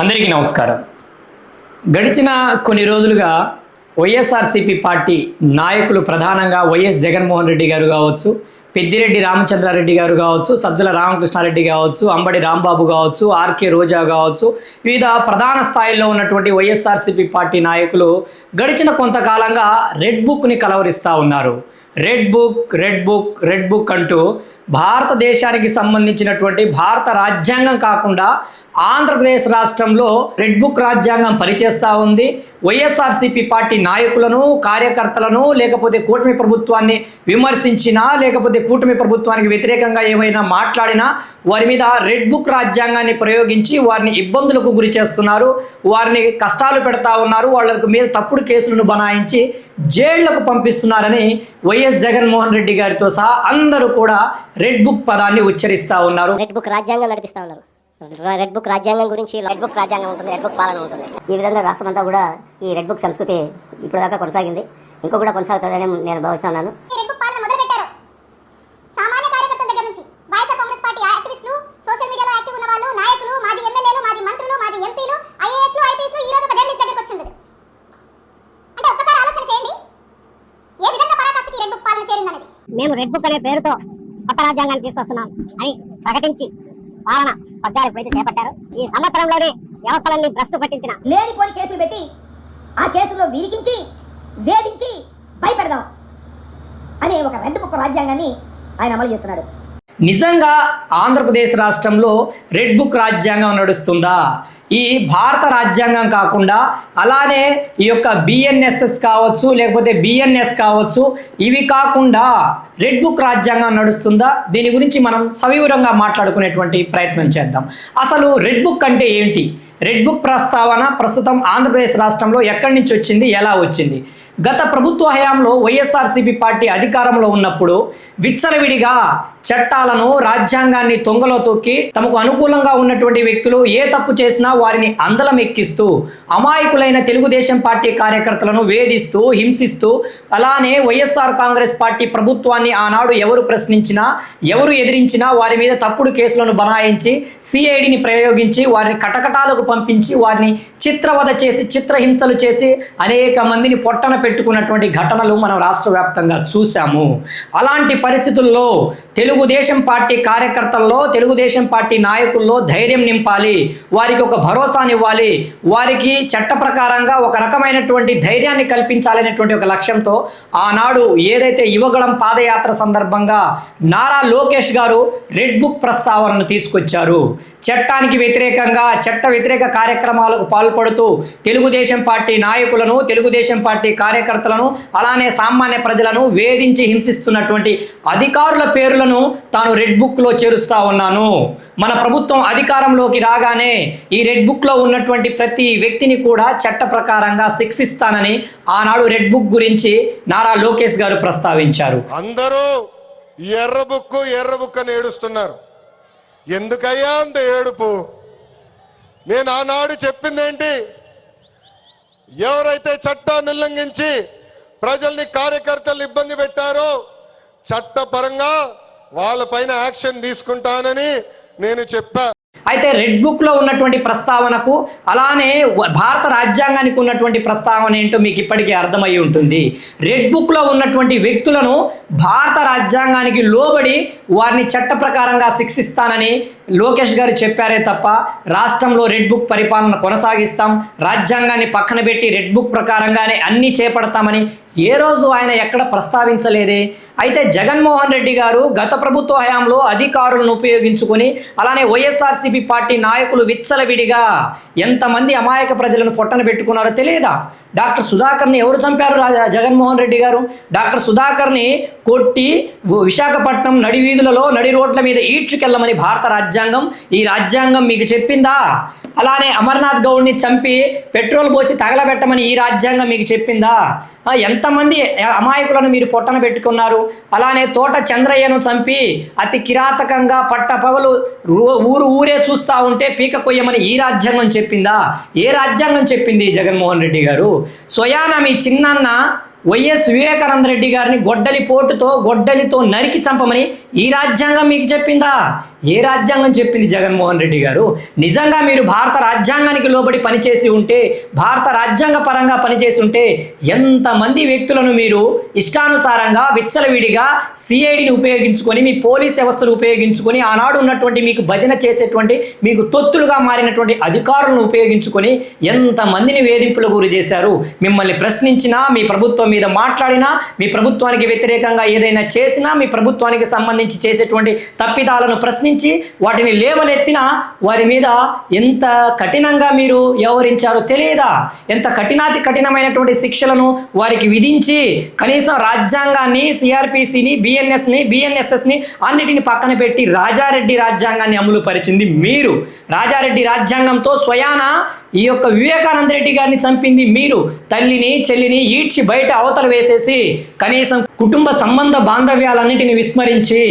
అందరికీ నమస్కారం. గడిచిన కొన్ని రోజులుగా వైఎస్ఆర్సీపీ పార్టీ నాయకులు ప్రధానంగా వైఎస్ జగన్మోహన్ రెడ్డి గారు కావచ్చు పెద్దిరెడ్డి రామచంద్రారెడ్డి గారు కావచ్చు సజ్జల రామకృష్ణారెడ్డి కావచ్చు అంబడి రాంబాబు కావచ్చు ఆర్కే రోజా కావచ్చు వివిధ ప్రధాన స్థాయిలో ఉన్నటువంటి వైఎస్ఆర్సీపీ పార్టీ నాయకులు గడిచిన కొంతకాలంగా రెడ్ బుక్ని కలవరిస్తూ ఉన్నారు. Red book red book red book అంటూ భారతదేశానికి సంబంధించినటువంటి భారత రాజ్యాంగం కాకుండా ఆంధ్రప్రదేశ్ రాష్ట్రంలో రెడ్ బుక్ రాజ్యాంగం పనిచేస్తూ ఉంది. వైఎస్ఆర్సీపీ పార్టీ నాయకులను కార్యకర్తలను లేకపోతే కూటమి ప్రభుత్వాన్ని విమర్శించినా లేకపోతే కూటమి ప్రభుత్వానికి వ్యతిరేకంగా ఏమైనా మాట్లాడినా వారి మీద రెడ్ బుక్ రాజ్యాంగాన్ని ప్రయోగించి వారిని ఇబ్బందులకు గురి చేస్తున్నారు. వారిని కష్టాలు పెడతా ఉన్నారు. వాళ్ళకు మీద తప్పుడు కేసులను బనాయించి జైళ్ళకు పంపిస్తున్నారని వైఎస్ జగన్మోహన్ రెడ్డి గారితో సహా అందరూ కూడా రెడ్ బుక్ పదాన్ని ఉచ్చరిస్తూ ఉన్నారు. రెడ్ బుక్ రాజ్యాంగం నడిపిస్తా ఉన్నారు. రెడ్ బుక్ రాజ్యాంగం గురించి రెడ్ బుక్ రాజ్యాంగం ఉంటుంది రెడ్ బుక్ పాలన ఉంటుంది. ఈ విధంగా రాష్ట్రమంతా కూడా ఈ రెడ్ బుక్ సంస్కృతి ఇప్పుడు దాకా కొనసాగింది. ఇంకో కూడా కొనసాగుతుందని నేను భావిస్తున్నాను. ఈ రెడ్ బుక్ పాలన మొదలుపెట్టారు. సామాన్య కార్యకర్తల దగ్గర నుంచి వైఎస్ఆర్ కాంగ్రెస్ పార్టీ యాక్టివిస్టులు సోషల్ మీడియాలో యాక్టివ్ ఉన్న వాళ్ళు నాయకులు మాజీ ఎమ్మెల్యేలు మాజీ మంత్రులు మాజీ ఎంపీలు ఐఏఎస్లు ఐపీఎస్లు ఈ రోజు ఒక జర్నలిస్ట్ దగ్గరికి వచ్చింది. అంటే ఒక్కసారి ఆలోచన చేయండి. ఏ విధంగా పరాకాష్ఠకి ఈ రెడ్ బుక్ పాలన చేరిందనేది? మేము రెడ్ బుక్ అనే పేరుతో కొత్త రాజ్యాంగాన్ని తీసుకొస్తున్నాం అని ప్రకటించి పాలన పగ్గాలు ఎప్పుడైతే చేపట్టారో. ఈ సంవత్సరంలోనే వ్యవస్థలన్నీ భ్రష్టు పట్టించిన లేనిపోని కేసులు పెట్టి ఆ కేసులో విరికించి వేధించి భయపెడదాం అనే ఒక రెడ్ బుక్ రాజ్యాంగాన్ని ఆయన అమలు చేస్తున్నాడు. నిజంగా ఆంధ్రప్రదేశ్ రాష్ట్రంలో రెడ్ బుక్ రాజ్యాంగం నడుస్తుందా? ఈ భారత రాజ్యాంగం కాకుండా అలానే ఈ యొక్క బిఎన్ఎస్ఎస్ కావచ్చు లేకపోతే బిఎన్ఎస్ కావచ్చు ఇవి కాకుండా రెడ్ బుక్ రాజ్యాంగం నడుస్తుందా? దీని గురించి మనం సవివరంగా మాట్లాడుకునేటువంటి ప్రయత్నం చేద్దాం. అసలు రెడ్ బుక్ అంటే ఏంటి? రెడ్ బుక్ ప్రస్తావన ప్రస్తుతం ఆంధ్రప్రదేశ్ రాష్ట్రంలో ఎక్కడి నుంచి వచ్చింది? ఎలా వచ్చింది? గత ప్రభుత్వ హయాంలో వైఎస్ఆర్సీపీ పార్టీ అధికారంలో ఉన్నప్పుడు విచ్చలవిడిగా చట్టాలను రాజ్యాంగాన్ని తొంగలో తొక్కి తమకు అనుకూలంగా ఉన్నటువంటి వ్యక్తులు ఏ తప్పు చేసినా వారిని అందలం ఎక్కిస్తూ అమాయకులైన తెలుగుదేశం పార్టీ కార్యకర్తలను వేధిస్తూ హింసిస్తూ అలానే వైఎస్ఆర్ కాంగ్రెస్ పార్టీ ప్రభుత్వాన్ని ఆనాడు ఎవరు ప్రశ్నించినా ఎవరు ఎదిరించినా వారి మీద తప్పుడు కేసులను బనాయించి సిఐడిని ప్రయోగించి వారిని కటకటాలకు పంపించి వారిని చిత్రవద చేసి చిత్రహింసలు చేసి అనేక మందిని పొట్టన పెట్టుకున్నటువంటి ఘటనలు మనం రాష్ట్ర వ్యాప్తంగా చూసాము అలాంటి పరిస్థితుల్లో తెలుగు తెలుగుదేశం పార్టీ కార్యకర్తల్లో తెలుగుదేశం పార్టీ నాయకుల్లో ధైర్యం నింపాలి. వారికి ఒక భరోసానివ్వాలి. వారికి చట్ట ప్రకారంగా ఒక రకమైనటువంటి ధైర్యాన్ని కల్పించాలనేటువంటి ఒక లక్ష్యంతో ఆనాడు ఏదైతే యువగళం పాదయాత్ర సందర్భంగా నారా లోకేష్ గారు రెడ్ బుక్ ప్రస్తావనను తీసుకొచ్చారు. చట్టానికి వ్యతిరేకంగా చట్ట వ్యతిరేక కార్యక్రమాలకు పాల్పడుతూ తెలుగుదేశం పార్టీ నాయకులను తెలుగుదేశం పార్టీ కార్యకర్తలను అలానే సామాన్య ప్రజలను వేధించి హింసిస్తున్నటువంటి అధికారుల పేర్లను తాను రెడ్ బుక్లో చేరుస్తా ఉన్నాను. మన ప్రభుత్వం అధికారంలోకి రాగానే ఈ రెడ్ బుక్లో ఉన్నటువంటి ప్రతి వ్యక్తిని కూడా చట్ట ప్రకారంగా శిక్షిస్తానని ఆనాడు రెడ్ బుక్ గురించి నారా లోకేష్ గారు ప్రస్తావించారు. అందరూ ఎర్ర బుక్ ఎర్ర బుక్ అని ఏడుస్తున్నారు. ఎందుకయ్యా అంత ఏడుపు? నేను ఆనాడు చెప్పిందేంటి? ఎవరైతే చట్టాన్ని ఉల్లంఘించి ప్రజల్ని కార్యకర్తలు ఇబ్బంది పెట్టారో చట్టపరంగా వాళ్ళపైన యాక్షన్ తీసుకుంటానని నేను చెప్పా. అయితే రెడ్ బుక్లో ఉన్నటువంటి ప్రస్తావనకు అలానే భారత రాజ్యాంగానికి ఉన్నటువంటి ప్రస్తావన ఏంటో మీకు ఇప్పటికీ అర్థమై ఉంటుంది. రెడ్ బుక్లో ఉన్నటువంటి వ్యక్తులను భారత రాజ్యాంగానికి లోబడి వారిని చట్ట ప్రకారంగా శిక్షిస్తానని లోకేష్ గారు చెప్పారే తప్ప రాష్ట్రంలో రెడ్ బుక్ పరిపాలన కొనసాగిస్తాం రాజ్యాంగాన్ని పక్కన పెట్టి రెడ్ బుక్ ప్రకారంగానే అన్నీ చేపడతామని ఏ రోజు ఆయన ఎక్కడ ప్రస్తావించలేదే. అయితే జగన్మోహన్ రెడ్డి గారు గత ప్రభుత్వ హయాంలో అధికారులను ఉపయోగించుకొని అలానే వైఎస్ఆర్సీపీ పార్టీ నాయకులు విచ్చలవిడిగా ఎంతమంది అమాయక ప్రజలను పొట్టన పెట్టుకున్నారో తెలియదా? డాక్టర్ సుధాకర్ని ఎవరు చంపారు రాజా జగన్మోహన్ రెడ్డి గారు? డాక్టర్ సుధాకర్ని కొట్టి విశాఖపట్నం నడి వీధులలో నడి రోడ్ల మీద ఈడ్చుకెళ్ళమని భారత రాజ్యాంగం. ఈ రాజ్యాంగం మీకు చెప్పిందా? అలానే అమర్నాథ్ గౌడ్ని చంపి పెట్రోల్ పోసి తగలబెట్టమని ఈ రాజ్యాంగం మీకు చెప్పిందా? ఎంతమంది అమాయకులను మీరు పొట్టన పెట్టుకున్నారు? అలానే తోట చంద్రయ్యను చంపి అతి కిరాతకంగా పట్టపగలు ఊరు ఊరే చూస్తూ ఉంటే పీక కొయ్యమని ఈ రాజ్యాంగం చెప్పిందా? ఏ రాజ్యాంగం చెప్పింది జగన్మోహన్ రెడ్డి గారు? స్వయాన మీ చిన్నన్న వైఎస్ వివేకానంద రెడ్డి గారిని గొడ్డలి పోటుతో గొడ్డలితో నరికి చంపమని ఈ రాజ్యాంగం మీకు చెప్పిందా? ఏ రాజ్యాంగం చెప్పింది జగన్మోహన్ రెడ్డి గారు? నిజంగా మీరు భారత రాజ్యాంగానికి లోబడి పనిచేసి ఉంటే భారత రాజ్యాంగ పరంగా పనిచేసి ఉంటే ఎంతమంది వ్యక్తులను మీరు ఇష్టానుసారంగా విచ్చలవిడిగా సిఐడిని ఉపయోగించుకొని మీ పోలీస్ వ్యవస్థను ఉపయోగించుకొని ఆనాడు ఉన్నటువంటి మీకు భజన చేసేటువంటి మీకు తొత్తులుగా మారినటువంటి అధికారులను ఉపయోగించుకొని ఎంతమందిని వేధింపులకు గురి చేశారు? మిమ్మల్ని ప్రశ్నించినా మీ ప్రభుత్వం మీద మాట్లాడినా మీ ప్రభుత్వానికి వ్యతిరేకంగా ఏదైనా చేసినా మీ ప్రభుత్వానికి సంబంధించి చేసేటువంటి తప్పిదాలను ప్రశ్నించి వాటిని లేవలెత్తినా వారి మీద ఎంత కఠినంగా మీరు వ్యవహరించారో తెలియదా? ఎంత కఠినాతి కఠినమైనటువంటి శిక్షలను వారికి విధించి కనీసం రాజ్యాంగాన్ని సిఆర్పిసిని బిఎన్ఎస్ని బిఎన్ఎస్ఎస్ని అన్నిటిని పక్కన పెట్టి రాజారెడ్డి రాజ్యాంగాన్ని అమలు పరిచింది మీరు. రాజారెడ్డి రాజ్యాంగంతో స్వయాన ఈ యొక్క వివేకానంద రెడ్డి గారిని చంపింది మీరు. తల్లిని చెల్లిని ఈడ్చి బయట అవతల వేసేసి కనీసం కుటుంబ సంబంధ బాంధవ్యాలన్నిటిని విస్మరించి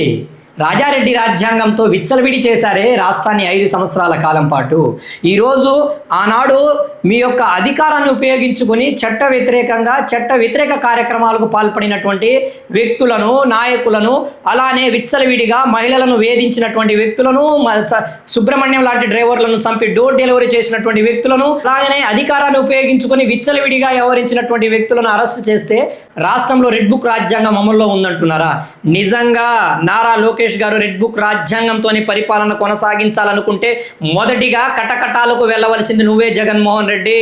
రాజారెడ్డి రాజ్యాంగంతో విచ్చలవిడి చేశారే రాష్ట్రాన్ని ఐదు సంవత్సరాల కాలం పాటు. ఈరోజు ఆనాడు మీ యొక్క అధికారాన్ని ఉపయోగించుకొని చట్ట వ్యతిరేకంగా చట్ట వ్యతిరేక కార్యక్రమాలకు పాల్పడినటువంటి వ్యక్తులను నాయకులను అలానే విచ్చలవిడిగా మహిళలను వేధించినటువంటి వ్యక్తులను స- సుబ్రహ్మణ్యం లాంటి డ్రైవర్లను చంపి డోర్ డెలివరీ చేసినటువంటి వ్యక్తులను అలాగనే అధికారాన్ని ఉపయోగించుకొని విచ్చలవిడిగా వ్యవహరించినటువంటి వ్యక్తులను అరెస్టు చేస్తే రాష్ట్రంలో రెడ్ బుక్ రాజ్యాంగం అమల్లో ఉందంటున్నారా? నిజంగా నారా లోకేష్ గారు రెడ్ బుక్ రాజ్యాంగంతోని పరిపాలన కొనసాగించాలనుకుంటే మొదటిగా కటకటాలకు వెళ్ళవలసింది నువ్వే జగన్మోహన్ రెడ్డి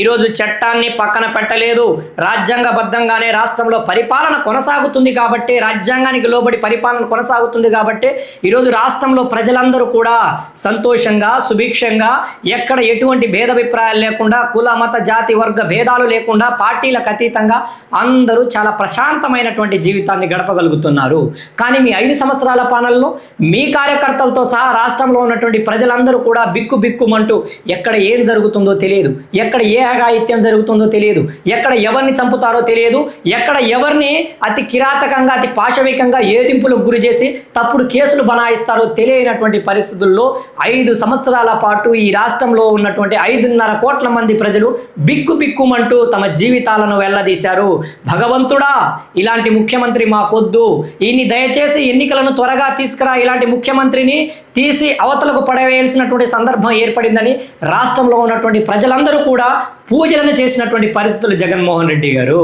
ఈరోజు చట్టాన్ని పక్కన పెట్టలేదు. రాజ్యాంగబద్ధంగానే రాష్ట్రంలో పరిపాలన కొనసాగుతుంది కాబట్టి రాజ్యాంగానికి లోబడి పరిపాలన కొనసాగుతుంది కాబట్టి ఈరోజు రాష్ట్రంలో ప్రజలందరూ కూడా సంతోషంగా సుభిక్షంగా ఎక్కడ ఎటువంటి భేదాభిప్రాయాలు లేకుండా కుల మత జాతి వర్గ భేదాలు లేకుండా పార్టీలకు అతీతంగా అందరూ చాలా ప్రశాంతమైనటువంటి జీవితాన్ని గడపగలుగుతున్నారు. కానీ మీ ఐదు సంవత్సరాల పాలనలో మీ కార్యకర్తలతో సహా రాష్ట్రంలో ఉన్నటువంటి ప్రజలందరూ కూడా బిక్కు బిక్కుమంటూ ఎక్కడ ఏం జరుగుతుందో తెలియదు. ఎక్కడ ఏ అఘాయిత్యం జరుగుతుందో తెలియదు. ఎక్కడ ఎవరిని చంపుతారో తెలియదు. ఎక్కడ ఎవరిని అతి కిరాతకంగా అతి పాశవికంగా ఏదింపులకు గురి చేసి తప్పుడు కేసులు బనాయిస్తారో తెలియనటువంటి పరిస్థితుల్లో ఐదు సంవత్సరాల పాటు ఈ రాష్ట్రంలో ఉన్నటువంటి ఐదున్నర కోట్ల మంది ప్రజలు బిక్కు బిక్కుమంటూ తమ జీవితాలను వెళ్ళదీశారు భగవంతుడా ఇలాంటి ముఖ్యమంత్రి మాకొద్దు. ఈయన్ని దయచేసి ఎన్నికలను త్వరగా తీసుకురా ఇలాంటి ముఖ్యమంత్రిని తీసి అవతలకు పడవేయాల్సినటువంటి సందర్భం ఏర్పడిందని రాష్ట్రంలో ఉన్నటువంటి ప్రజలందరూ కూడా పూజలను చేసినటువంటి పరిస్థితులు జగన్మోహన్ రెడ్డి గారు.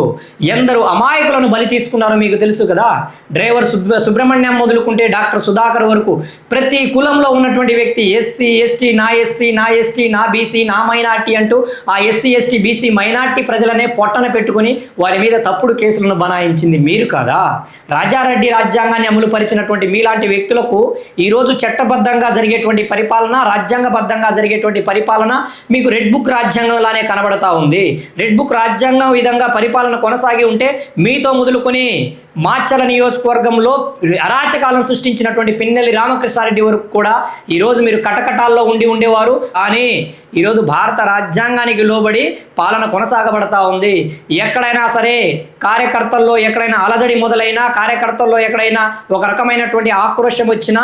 ఎందరు అమాయకులను బలి తీసుకున్నారో మీకు తెలుసు కదా? డ్రైవర్ సుబ్రహ్మణ్యం మొదలుకుంటే డాక్టర్ సుధాకర్ వరకు ప్రతి కులంలో ఉన్నటువంటి వ్యక్తి ఎస్సీ ఎస్టీ నా ఎస్సీ నా ఎస్టీ నా బీసీ నా మైనార్టీ అంటూ ఆ ఎస్సీ ఎస్టీ బీసీ మైనార్టీ ప్రజలనే పొట్టన పెట్టుకుని వారి మీద తప్పుడు కేసులను బనాయించింది మీరు కాదా? రాజారెడ్డి రాజ్యాంగాన్ని అమలు పరిచినటువంటి మీలాంటి వ్యక్తులకు ఈరోజు చట్టబద్ధంగా జరిగేటువంటి పరిపాలన రాజ్యాంగబద్ధంగా జరిగేటువంటి పరిపాలన మీకు రెడ్ బుక్ రాజ్యాంగంలానే కనబడతా ఉంది. రెడ్ బుక్ రాజ్యాంగం విధంగా పరిపాలన కొనసాగి ఉంటే మీతో మొదలుకొని మాచల నియోజకవర్గంలో అరాచకాలను సృష్టించినటువంటి పిన్నెల్లి రామకృష్ణారెడ్డి వరకు కూడా ఈరోజు మీరు కటకటాల్లో ఉండి ఉండేవారు. కానీ ఈరోజు భారత రాజ్యాంగానికి లోబడి పాలన కొనసాగబడతా ఉంది. ఎక్కడైనా సరే కార్యకర్తల్లో ఎక్కడైనా అలజడి మొదలైనా కార్యకర్తల్లో ఎక్కడైనా ఒక రకమైనటువంటి ఆక్రోషం వచ్చినా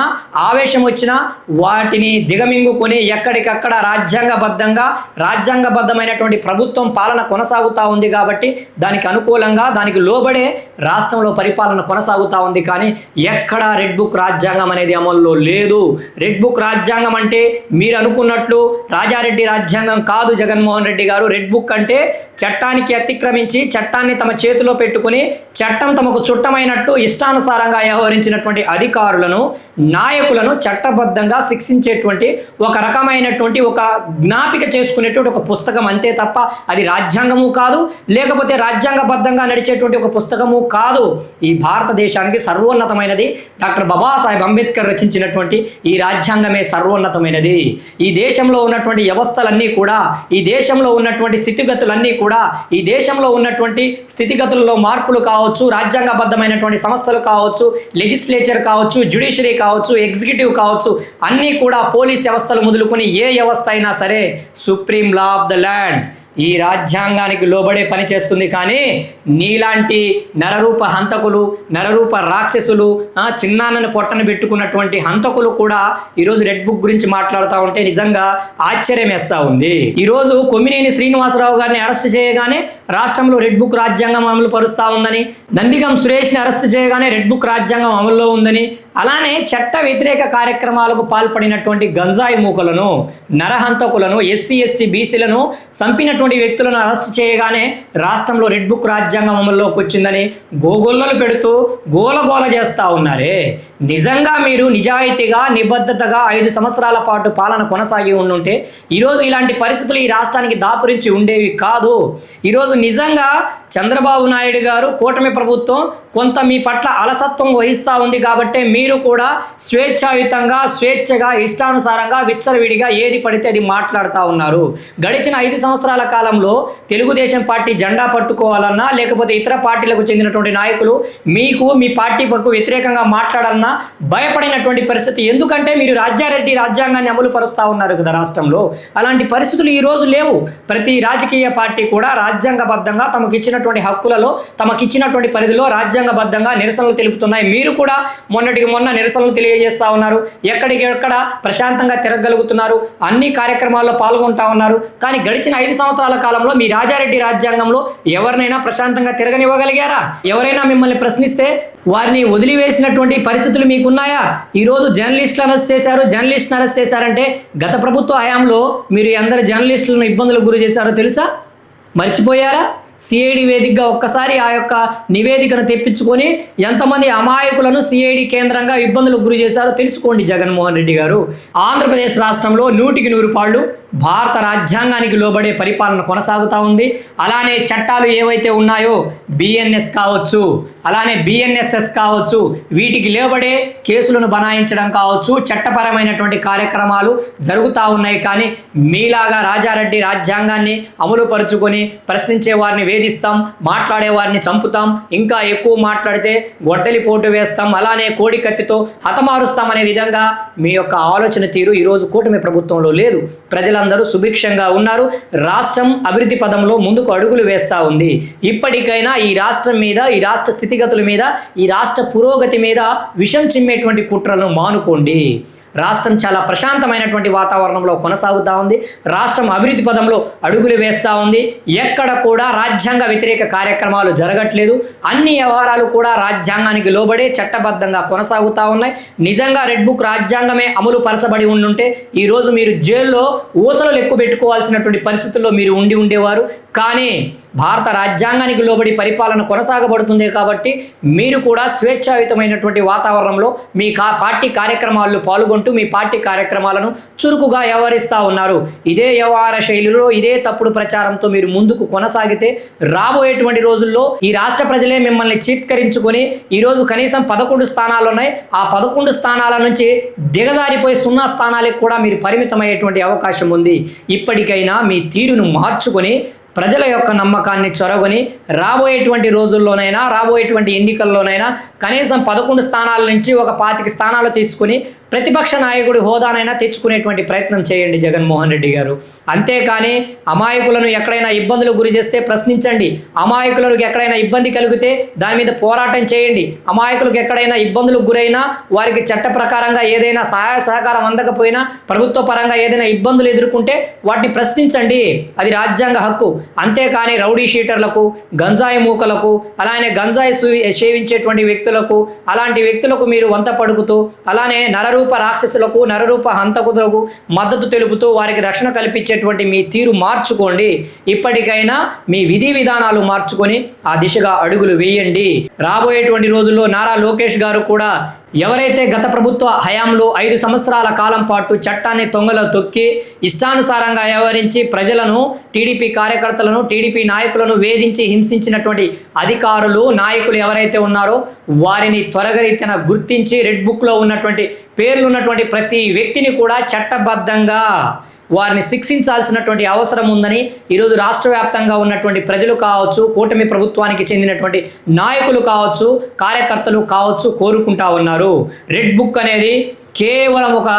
ఆవేశం వచ్చినా వాటిని దిగమింగుకొని ఎక్కడికక్కడ రాజ్యాంగబద్ధంగా రాజ్యాంగబద్ధమైనటువంటి ప్రభుత్వం పాలన కొనసాగుతూ ఉంది కాబట్టి దానికి అనుకూలంగా దానికి లోబడే రాష్ట్రంలో పరిపాలన కొనసాగుతూ ఉంది. కానీ ఎక్కడ రెడ్ బుక్ రాజ్యాంగం అనేది అమల్లో లేదు. రెడ్ బుక్ రాజ్యాంగం అంటే మీరు అనుకున్నట్లు రాజారెడ్డి రాజ్యాంగం కాదు జగన్మోహన్ రెడ్డి గారు. రెడ్ బుక్ అంటే చట్టానికి అతిక్రమించి చట్టాన్ని తమ చేతిలో పెట్టుకుని చట్టం తమకు చుట్టమైనట్లు ఇష్టానుసారంగా వ్యవహరించినటువంటి అధికారులను నాయకులను చట్టబద్ధంగా శిక్షించేటువంటి ఒక రకమైనటువంటి ఒక జ్ఞాపిక చేసుకునేటువంటి ఒక పుస్తకం అంతే తప్ప అది రాజ్యాంగము కాదు. లేకపోతే రాజ్యాంగబద్ధంగా నడిచేటువంటి ఒక పుస్తకము కాదు. ఈ భారతదేశానికి సర్వోన్నతమైనది. డాక్టర్ బాబాసాహెబ్ అంబేద్కర్ రచించినటువంటి ఈ రాజ్యాంగమే సర్వోన్నతమైనది. ఈ దేశంలో ఉన్నటువంటి వ్యవస్థలన్నీ కూడా ఈ దేశంలో ఉన్నటువంటి స్థితిగతులన్నీ కూడా ఈ దేశంలో ఉన్నటువంటి స్థితిగతులలో మార్పులు కావచ్చు రాజ్యాంగబద్ధమైనటువంటి సంస్థలు కావచ్చు లెజిస్లేచర్ కావచ్చు జ్యుడిషియరీ కావచ్చు ఎగ్జిక్యూటివ్ కావచ్చు అన్నీ కూడా పోలీస్ వ్యవస్థలు మొదలుకొని ఏ వ్యవస్థ అయినా సరే supreme law of the land. ఈ రాజ్యాంగానికి లోబడే పని చేస్తుంది కానీ నీలాంటి నరరూప హంతకులు నరరూప రాక్షసులు చిన్నాన్నను చిన్నాన్నని పెట్టుకున్నటువంటి హంతకులు కూడా ఈరోజు రెడ్ బుక్ గురించి మాట్లాడుతూ ఉంటే నిజంగా ఆశ్చర్యం వేస్తూ ఉంది. ఈరోజు కొమ్మినేని శ్రీనివాసరావు గారిని అరెస్ట్ చేయగానే రాష్ట్రంలో రెడ్ బుక్ రాజ్యాంగం అమలు పరుస్తూ ఉందని నందిగం సురేష్ని అరెస్ట్ చేయగానే రెడ్ బుక్ రాజ్యాంగం అమల్లో ఉందని అలానే చట్ట వ్యతిరేక కార్యక్రమాలకు పాల్పడినటువంటి గంజాయి మూకలను నరహంతకులను ఎస్సీ ఎస్టీ బీసీలను చంపినటువంటి వ్యక్తులను అరెస్ట్ చేయగానే రాష్ట్రంలో రెడ్ బుక్ రాజ్యాంగం అమల్లోకి వచ్చిందని గోగొల్లలు పెడుతూ గోలగోల చేస్తూ ఉన్నారే. నిజంగా మీరు నిజాయితీగా నిబద్ధతగా ఐదు సంవత్సరాల పాటు పాలన కొనసాగి ఉండుంటే ఈరోజు ఇలాంటి పరిస్థితులు ఈ రాష్ట్రానికి దాపురించి ఉండేవి కాదు. ఈరోజు నిజంగా చంద్రబాబు నాయుడు గారు కూటమి ప్రభుత్వం కొంత మీ పట్ల అలసత్వం వహిస్తూ ఉంది కాబట్టి మీరు కూడా స్వేచ్ఛాయుతంగా స్వేచ్ఛగా ఇష్టానుసారంగా విచ్చలవిడిగా ఏది పడితే అది మాట్లాడుతూ ఉన్నారు. గడిచిన ఐదు సంవత్సరాల కాలంలో తెలుగుదేశం పార్టీ జెండా పట్టుకోవాలన్నా లేకపోతే ఇతర పార్టీలకు చెందినటువంటి నాయకులు మీకు మీ పార్టీ పక్కు వ్యతిరేకంగా మాట్లాడాలన్నా భయపడినటువంటి పరిస్థితి. ఎందుకంటే మీరు రాజ్యారెడ్డి రాజ్యాంగాన్ని అమలు పరుస్తూ ఉన్నారు కదా రాష్ట్రంలో. అలాంటి పరిస్థితులు ఈ రోజు లేవు. ప్రతి రాజకీయ పార్టీ కూడా రాజ్యాంగబద్ధంగా తమకు ఇచ్చినటువంటి హక్కులలో తమకు ఇచ్చినటువంటి పరిధిలో రాజ్యాంగబద్ధంగా నిరసనలు తెలుపుతున్నాయి. మీరు కూడా మొన్నటికి మొన్న నిరసనలు తెలియజేస్తా ఉన్నారు. ఎక్కడికెక్కడ ప్రశాంతంగా తిరగలుగుతున్నారు అన్ని కార్యక్రమాల్లో పాల్గొంటా ఉన్నారు. కానీ గడిచిన ఐదు సంవత్సరాల కాలంలో మీ రాజారెడ్డి రాజ్యాంగంలో ఎవరినైనా ప్రశాంతంగా తిరగనివ్వగలిగారా? ఎవరైనా మిమ్మల్ని ప్రశ్నిస్తే వారిని వదిలివేసినటువంటి పరిస్థితులు మీకున్నాయా? ఈరోజు జర్నలిస్టులు అరెస్ట్ చేశారు. జర్నలిస్ట్ అరెస్ట్ చేశారంటే గత ప్రభుత్వ హయాంలో మీరు అందరు జర్నలిస్టులను ఇబ్బందులకు గురి చేశారో తెలుసా? మర్చిపోయారా? సిఐడి వేదికగా ఒక్కసారి ఆ యొక్క నివేదికను తెప్పించుకొని ఎంతమంది అమాయకులను సిఐడి కేంద్రంగా ఇబ్బందులకు గురి చేశారో తెలుసుకోండి జగన్మోహన్ రెడ్డి గారు. ఆంధ్రప్రదేశ్ రాష్ట్రంలో నూటికి నూరు పాళ్ళు భారత రాజ్యాంగానికి లోబడే పరిపాలన కొనసాగుతూ ఉంది. అలానే చట్టాలు ఏవైతే ఉన్నాయో బిఎన్ఎస్ కావచ్చు అలానే బిఎన్ఎస్ఎస్ కావచ్చు వీటికి లోబడే కేసులను బనాయించడం కావచ్చు చట్టపరమైనటువంటి కార్యక్రమాలు జరుగుతూ ఉన్నాయి. కానీ మీలాగా రాజారెడ్డి రాజ్యాంగాన్ని అమలు పరుచుకొని ప్రశ్నించే వారిని వేధిస్తాం మాట్లాడే వారిని చంపుతాం ఇంకా ఎక్కువ మాట్లాడితే గొడ్డలి పోటు వేస్తాం అలానే కోడి కత్తితో హతమారుస్తాం అనే విధంగా మీ యొక్క ఆలోచన తీరు ఈరోజు కూటమి ప్రభుత్వంలో లేదు. ప్రజలందరూ సుభిక్షంగా ఉన్నారు. రాష్ట్రం అభివృద్ధి పదంలో ముందుకు అడుగులు వేస్తూ ఉంది. ఇప్పటికైనా ఈ రాష్ట్రం మీద ఈ రాష్ట్ర స్థితిగతుల మీద ఈ రాష్ట్ర పురోగతి మీద విషం చిమ్మేటువంటి కుట్రలను మానుకోండి. రాష్ట్రం చాలా ప్రశాంతమైనటువంటి వాతావరణంలో కొనసాగుతూ ఉంది. రాష్ట్రం అభివృద్ధి పదంలో అడుగులు వేస్తూ ఉంది. ఎక్కడ కూడా రాజ్యాంగ వ్యతిరేక కార్యక్రమాలు జరగట్లేదు. అన్ని వ్యవహారాలు కూడా రాజ్యాంగానికి లోబడే చట్టబద్ధంగా కొనసాగుతూ ఉన్నాయి. నిజంగా రెడ్ బుక్ రాజ్యాంగమే అమలు పరచబడి ఉండుంటే ఈరోజు మీరు జైల్లో ఊసలు లెక్కు పెట్టుకోవాల్సినటువంటి పరిస్థితుల్లో మీరు ఉండి ఉండేవారు. కానీ భారత రాజ్యాంగానికి లోబడి పరిపాలన కొనసాగబడుతుంది కాబట్టి మీరు కూడా స్వేచ్ఛాయుతమైనటువంటి వాతావరణంలో మీ కా పార్టీ కార్యక్రమాల్లో పాల్గొంటూ మీ పార్టీ కార్యక్రమాలను చురుకుగా వ్యవహరిస్తూ ఉన్నారు. ఇదే వ్యవహార శైలిలో ఇదే తప్పుడు ప్రచారంతో మీరు ముందుకు కొనసాగితే రాబోయేటువంటి రోజుల్లో ఈ రాష్ట్ర ప్రజలే మిమ్మల్ని చీత్కరించుకొని ఈరోజు కనీసం పదకొండు స్థానాలు ఉన్నాయి. ఆ పదకొండు స్థానాల నుంచి దిగజారిపోయి సున్నా స్థానాలకు కూడా మీరు పరిమితమయ్యేటువంటి అవకాశం ఉంది. ఇప్పటికైనా మీ తీరును మార్చుకొని ప్రజల యొక్క నమ్మకాన్ని చొరగొని రాబోయేటువంటి రోజుల్లోనైనా రాబోయేటువంటి ఎన్నికల్లోనైనా కనీసం పదకొండు స్థానాల నుంచి ఒక పాతిక స్థానాలు తీసుకుని ప్రతిపక్ష నాయకుడి హోదానైనా తెచ్చుకునేటువంటి ప్రయత్నం చేయండి జగన్మోహన్ రెడ్డి గారు. అంతేకాని అమాయకులను ఎక్కడైనా ఇబ్బందులు గురి చేస్తే ప్రశ్నించండి. అమాయకులకు ఎక్కడైనా ఇబ్బంది కలిగితే దాని మీద పోరాటం చేయండి. అమాయకులకు ఎక్కడైనా ఇబ్బందులకు గురైనా వారికి చట్ట ప్రకారంగా ఏదైనా సహాయ సహకారం అందకపోయినా ప్రభుత్వ పరంగా ఏదైనా ఇబ్బందులు ఎదుర్కొంటే వాటిని ప్రశ్నించండి. అది రాజ్యాంగ హక్కు. అంతేకాని రౌడీ షీటర్లకు గంజాయి మూకలకు అలానే గంజాయి సేవించేటువంటి సేవించేటువంటి వ్యక్తులకు అలాంటి వ్యక్తులకు మీరు వంత పడుకుతూ అలానే నరరూప రాక్షసులకు నరరూప హంతకులకు మద్దతు తెలుపుతూ వారికి రక్షణ కల్పించేటువంటి మీ తీరు మార్చుకోండి. ఇప్పటికైనా మీ విధి విధానాలు మార్చుకొని ఆ దిశగా అడుగులు వేయండి. రాబోయేటువంటి రోజుల్లో నారా లోకేష్ గారు కూడా ఎవరైతే గత ప్రభుత్వ హయాంలో ఐదు సంవత్సరాల కాలం పాటు చట్టాన్ని తొంగలో తొక్కి ఇష్టానుసారంగా వ్యవహరించి ప్రజలను టీడీపీ కార్యకర్తలను టీడీపీ నాయకులను వేధించి హింసించినటువంటి అధికారులు నాయకులు ఎవరైతే ఉన్నారో వారిని త్వరగరీతన గుర్తించి రెడ్ బుక్లో ఉన్నటువంటి పేర్లు ఉన్నటువంటి ప్రతి వ్యక్తిని కూడా చట్టబద్ధంగా వారిని శిక్షించాల్సినటువంటి అవసరం ఉందని ఈరోజు రాష్ట్ర వ్యాప్తంగా ఉన్నటువంటి ప్రజలు కావచ్చు కూటమి ప్రభుత్వానికి చెందినటువంటి నాయకులు కావచ్చు కార్యకర్తలు కావచ్చు కోరుకుంటా ఉన్నారు. రెడ్ బుక్ అనేది కేవలం ఒక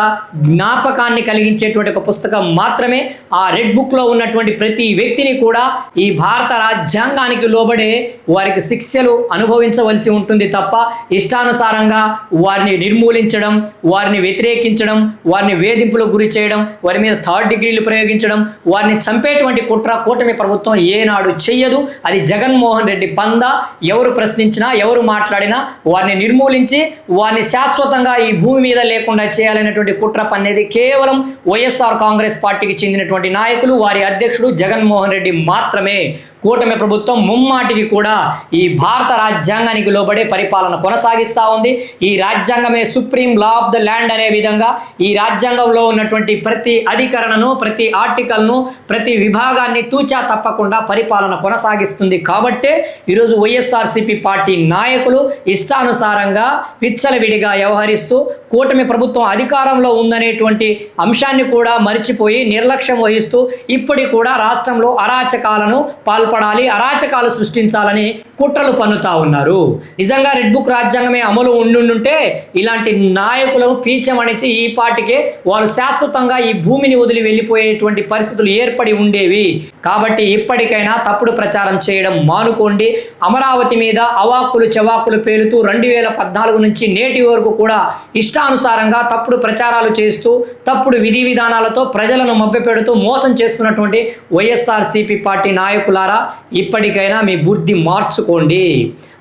జ్ఞాపకాన్ని కలిగించేటువంటి ఒక పుస్తకం మాత్రమే. ఆ రెడ్ బుక్లో ఉన్నటువంటి ప్రతి వ్యక్తిని కూడా ఈ భారత రాజ్యాంగానికి లోబడే వారికి శిక్షలు అనుభవించవలసి ఉంటుంది తప్ప ఇష్టానుసారంగా వారిని నిర్మూలించడం వారిని వ్యతిరేకించడం వారిని వేధింపులకు గురి చేయడం వారి మీద థర్డ్ డిగ్రీలు ప్రయోగించడం వారిని చంపేటువంటి కుట్ర కూటమి ప్రభుత్వం ఏనాడు చెయ్యదు. అది జగన్మోహన్ రెడ్డి పంద. ఎవరు ప్రశ్నించినా ఎవరు మాట్లాడినా వారిని నిర్మూలించి వారిని శాశ్వతంగా ఈ భూమి మీద లేకుండా చేయాలనేటువంటి కుట్ర పనేది కేవలం వైఎస్ఆర్ కాంగ్రెస్ పార్టీకి చెందినటువంటి నాయకులు వారి అధ్యక్షుడు జగన్మోహన్ రెడ్డి మాత్రమే. కూటమి ప్రభుత్వం ముమ్మాటికి కూడా ఈ భారత రాజ్యాంగానికి లోబడే పరిపాలన కొనసాగిస్తూ ఉంది. ఈ రాజ్యాంగమే supreme law of the land అనే విధంగా ఈ రాజ్యాంగంలో ఉన్నటువంటి ప్రతి అధికరణను ప్రతి ఆర్టికల్ను ప్రతి విభాగాన్ని తూచా తప్పకుండా పరిపాలన కొనసాగిస్తుంది. కాబట్టే ఈరోజు వైఎస్ఆర్సీపీ పార్టీ నాయకులు ఇష్టానుసారంగా విచ్చలవిడిగా వ్యవహరిస్తూ కూటమి ప్రభుత్వం ప్రభుత్వం అధికారంలో ఉందనేటువంటి అంశాన్ని కూడా మరిచిపోయి నిర్లక్ష్యం వహిస్తూ ఇప్పటి కూడా రాష్ట్రంలో అరాచకాలను పాల్పడాలి అరాచకాలు సృష్టించాలని కుట్రలు పన్నుతా ఉన్నారు. నిజంగా రెడ్ బుక్ రాజ్యాంగమే అమలు ఉండుంటే ఇలాంటి నాయకులను పీచమణించి ఈ పాటికే వారు శాశ్వతంగా ఈ భూమిని వదిలి వెళ్ళిపోయేటువంటి పరిస్థితులు ఏర్పడి ఉండేవి. కాబట్టి ఇప్పటికైనా తప్పుడు ప్రచారం చేయడం మానుకోండి. అమరావతి మీద అవాక్కులు చవాకులు పేలుతూ రెండు వేల పద్నాలుగు నుంచి నేటి వరకు కూడా ఇష్టానుసారంగా తప్పుడు ప్రచారాలు చేస్తూ తప్పుడు విధి విధానాలతో ప్రజలను మభ్యపెడుతూ మోసం చేస్తున్నటువంటి వైఎస్ఆర్సీపీ పార్టీ నాయకులారా ఇప్పటికైనా మీ బుద్ధి మార్చుకోండి.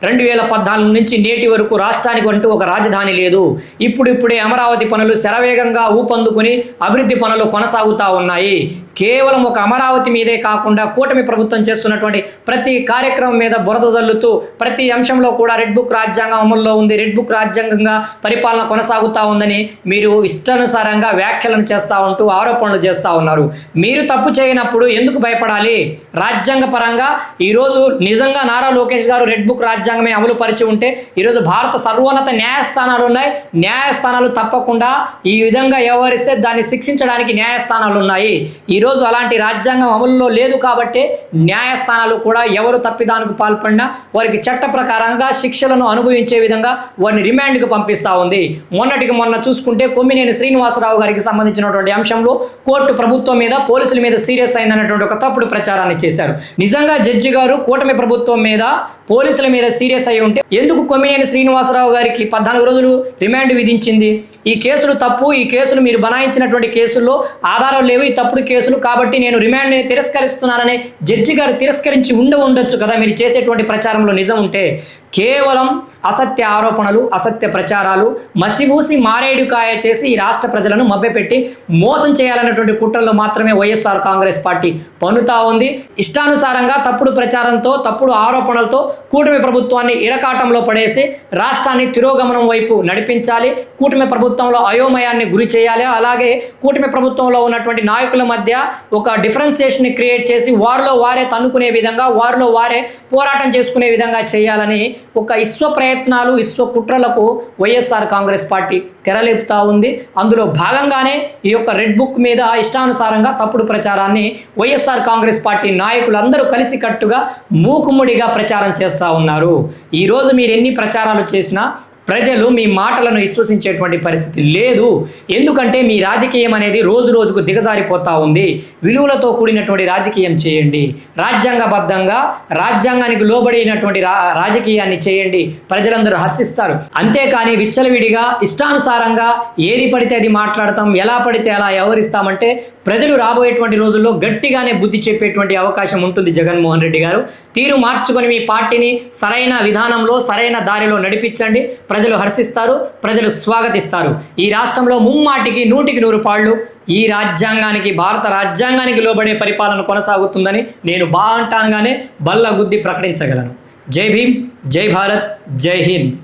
రెండు వేల పద్నాలుగు నుంచి నేటి వరకు రాష్ట్రానికి అంటూ ఒక రాజధాని లేదు. ఇప్పుడిప్పుడే అమరావతి పనులు శరవేగంగా ఊపందుకుని అభివృద్ధి పనులు కొనసాగుతూ ఉన్నాయి. కేవలం ఒక అమరావతి మీదే కాకుండా కూటమి ప్రభుత్వం చేస్తున్నటువంటి ప్రతి కార్యక్రమం మీద బురద జల్లుతూ ప్రతి అంశంలో కూడా రెడ్ బుక్ రాజ్యాంగం అమల్లో ఉంది. రెడ్ బుక్ రాజ్యాంగంగా పరిపాలన కొనసాగుతూ ఉందని మీరు ఇష్టానుసారంగా వ్యాఖ్యలను చేస్తూ ఉంటూ ఆరోపణలు చేస్తూ ఉన్నారు. మీరు తప్పు చేయనప్పుడు ఎందుకు భయపడాలి? రాజ్యాంగ పరంగా ఈరోజు నిజంగా నారా లోకేష్ గారు రెడ్ బుక్ రాజ్యాంగమే అమలు పరిచి ఉంటే ఈరోజు భారత సర్వోన్నత న్యాయస్థానాలు ఉన్నాయి. న్యాయస్థానాలు తప్పకుండా ఈ విధంగా వ్యవహరిస్తే దాన్ని శిక్షించడానికి న్యాయస్థానాలు ఉన్నాయి. ఈరోజు అలాంటి రాజ్యాంగం అమలులో లేదు కాబట్టి న్యాయస్థానాలు కూడా ఎవరు తప్పిదానికి పాల్పడినా వారికి చట్ట ప్రకారంగా శిక్షలను అనుభవించే విధంగా వారిని రిమాండ్కు పంపిస్తూ ఉంది. మొన్నటికి మొన్న చూసుకుంటే కొమ్మినేని శ్రీనివాసరావు గారికి సంబంధించినటువంటి అంశంలో కోర్టు ప్రభుత్వం మీద పోలీసుల మీద సీరియస్ అయిందన్నటువంటి ఒక తప్పుడు ప్రచారాన్ని చేశారు. నిజంగా జడ్జి గారు కూటమి ప్రభుత్వం మీద పోలీసుల మీద సీరియస్ అయి ఉంటే ఎందుకు కొమ్మినేని శ్రీనివాసరావు గారికి పద్నాలుగు రోజులు రిమాండ్ విధించింది? ఈ కేసులు తప్పు ఈ కేసులు మీరు బనాయించినటువంటి కేసుల్లో ఆధారం లేవు ఈ తప్పుడు కేసులు కాబట్టి నేను రిమాండ్ని తిరస్కరిస్తున్నానని జడ్జి గారు తిరస్కరించి ఉండ ఉండొచ్చు కదా మీరు చేసేటువంటి ప్రచారంలో నిజం ఉంటే. కేవలం అసత్య ఆరోపణలు అసత్య ప్రచారాలు మసిబూసి మారేడుకాయ చేసి ఈ రాష్ట్ర ప్రజలను మభ్యపెట్టి మోసం చేయాలన్నటువంటి కుట్రల్లో మాత్రమే వైఎస్ఆర్ కాంగ్రెస్ పార్టీ పన్నుతా ఉంది. ఇష్టానుసారంగా తప్పుడు ప్రచారంతో తప్పుడు ఆరోపణలతో కూటమి ప్రభుత్వాన్ని ఇరకాటంలో పడేసి రాష్ట్రాన్ని తిరోగమనం వైపు నడిపించాలి. కూటమి ప్రభుత్వంలో అయోమయాన్ని గురి చేయాలి. అలాగే కూటమి ప్రభుత్వంలో ఉన్నటువంటి నాయకుల మధ్య ఒక డిఫరెన్సియేషన్ క్రియేట్ చేసి వారిలో వారే తన్నుకునే విధంగా వారిలో వారే పోరాటం చేసుకునే విధంగా చేయాలని ఒక విశ్వ ప్రయత్నాలు విశ్వ కుట్రలకు వైఎస్ఆర్ కాంగ్రెస్ పార్టీ తెరలేపుతా ఉంది. అందులో భాగంగానే ఈ యొక్క రెడ్ బుక్ మీద ఇష్టానుసారంగా తప్పుడు ప్రచారాన్ని వైఎస్ఆర్ కాంగ్రెస్ పార్టీ నాయకులందరూ కలిసికట్టుగా మూకుముడిగా ప్రచారం చేస్తూ ఉన్నారు. ఈరోజు మీరు ఎన్ని ప్రచారాలు చేసినా ప్రజలు మీ మాటలను విశ్వసించేటువంటి పరిస్థితి లేదు. ఎందుకంటే మీ రాజకీయం అనేది రోజు రోజుకు దిగజారిపోతా ఉంది. విలువలతో కూడినటువంటి రాజకీయం చేయండి. రాజ్యాంగబద్ధంగా రాజ్యాంగానికి లోబడినటువంటి రా రాజకీయాన్ని చేయండి. ప్రజలందరూ హర్షిస్తారు. అంతేకాని విచ్చలవిడిగా ఇష్టానుసారంగా ఏది పడితే అది మాట్లాడతాం. ఎలా పడితే అలా వ్యవహరిస్తామంటే ప్రజలు రాబోయేటువంటి రోజుల్లో గట్టిగానే బుద్ధి చెప్పేటువంటి అవకాశం ఉంటుంది జగన్మోహన్ రెడ్డి గారు. తీరు మార్చుకొని మీ పార్టీని సరైన విధానంలో సరైన దారిలో నడిపించండి. ప్రజలు హర్షిస్తారు ప్రజలు స్వాగతిస్తారు. ఈ రాష్ట్రంలో ముమ్మాటికి నూటికి నూరు పాళ్ళు ఈ రాజ్యాంగానికి భారత రాజ్యాంగానికి లోబడే పరిపాలన కొనసాగుతుందని నేను బాగుంటానుగానే బల్ల గుద్ది ప్రకటించగలను. జై భీమ్ జై భారత్ జై హింద్.